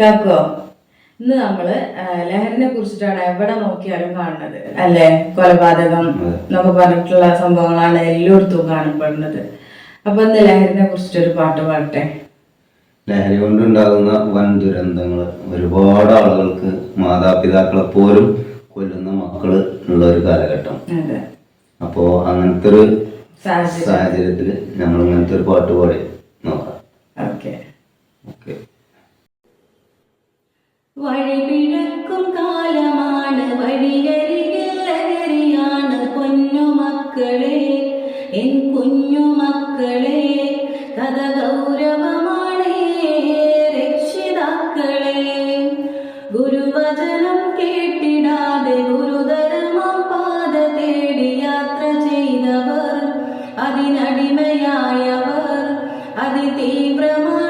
കാക്കോ? ഇന്ന് നമ്മൾ ലഹരിനെ കുറിച്ചിട്ടാണ് എവിടെ നോക്കിയാലും കാണുന്നത് അല്ലെ? കൊലപാതകം എന്നൊക്കെ പറഞ്ഞിട്ടുള്ള സംഭവങ്ങളാണ് എല്ലായിടത്തും കാണപ്പെടുന്നത്. അപ്പൊ ഇന്ന് ലഹരിനെ കുറിച്ചിട്ടൊരു പാട്ട് പാടട്ടെ? ലഹരി കൊണ്ടുണ്ടാകുന്ന വൻ ദുരന്തങ്ങൾ ഒരുപാട് ആളുകൾക്ക് മാതാപിതാക്കളെ പോലും കൊല്ലുന്ന മക്കൾ ഉള്ള ഒരു കാലഘട്ടം. അപ്പോ അങ്ങനത്തെ ഒരു സാഹചര്യത്തിൽ സാഹചര്യത്തിൽ നമ്മൾ ഇങ്ങനത്തെ ഒരു പാട്ട് പാടി നോക്കാം. വഴിപിഴക്കും കാലമാണ് വഴിയരികിൽ ലഹരിയാണ് പൊന്നുമക്കളെ എൻ കുഞ്ഞു മക്കളെ കഥ ഗൗരവമാണ് രക്ഷിതാക്കളെ. ഗുരുവചനം കേട്ടിടാതെ ഗുരുതരമം പാത തേടി യാത്ര ചെയ്തവർ അതിനടിമയായവർ അതിതീവ്രമാണതേ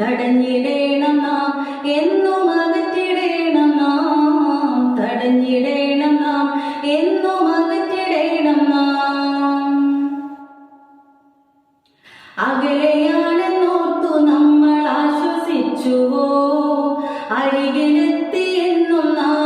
തടഞ്ഞിടേണം നാം എന്നും അകറ്റിടേണം നാം തടഞ്ഞിടേണം നാം എന്നും അകറ്റിടേണം നാം. അകലെയാണെന്നോർത്തു നമ്മൾ ആശ്വസിച്ചുവോ? അരികിലെത്തിയെന്നും നാം